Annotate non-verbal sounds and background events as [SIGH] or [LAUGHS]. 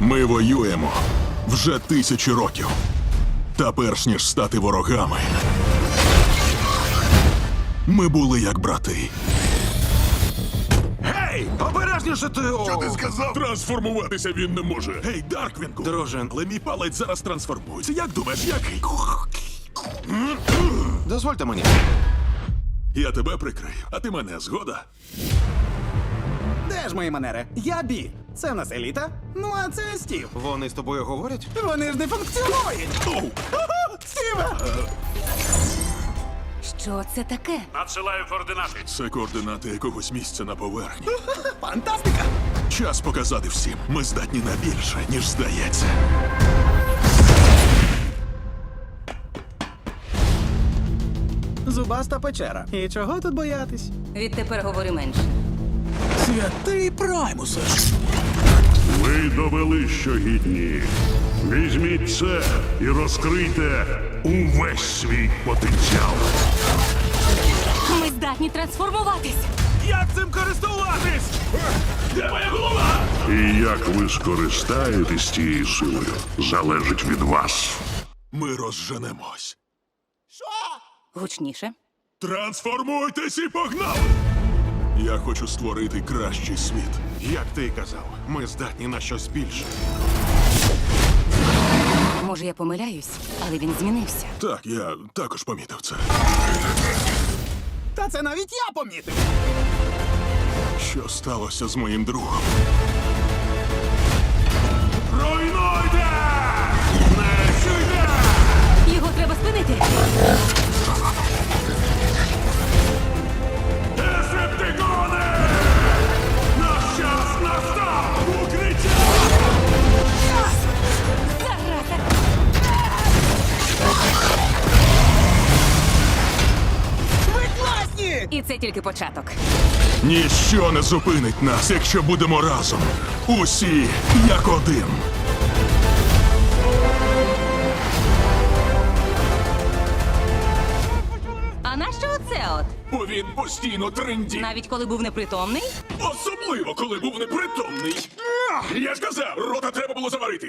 Ми воюємо вже тисячі років. Та перш ніж стати ворогами. Ми були як брати. Гей! Обережніше ти! Що ти Сказав, трансформуватися він не може. Гей, Дарквінку! Дружин. Але мій палець зараз трансформується. Як думаєш, який? Дозвольте мені. Я тебе прикрию, а ти мене згода. Де ж мої манери? Я бі. Це в нас еліта. Ну а це Стів. Вони з тобою говорять? Вони ж не функціонують. Оу! Стіве! Що це таке? Надсилаю координати. Це координати якогось місця на поверхні. [LAUGHS] Фантастика! Час показати всім. Ми здатні на більше, ніж здається. Зубаста печера. І чого тут боятись? Відтепер говори менше. Святий Праймусе! Ви довели, що гідні. Візьміть це і розкрийте увесь свій потенціал. Ми здатні трансформуватись. Як цим користуватись? Де моя голова? І як ви скористаєтесь цією силою, залежить від вас. Ми розженемось. Гучніше. Трансформуйтесь і погнали! Я хочу створити кращий світ. Як ти й казав, ми здатні на щось більше. Може, я помиляюсь, але він змінився. Так, я також помітив це. Та це навіть я помітив! Що сталося з моїм другом? Це тільки початок. Ніщо не зупинить нас, якщо будемо разом. Усі як один. А нащо оце от? Бо він постійно тренді. Навіть коли був непритомний? Особливо, коли був непритомний. Я ж казав, рота треба було заварити.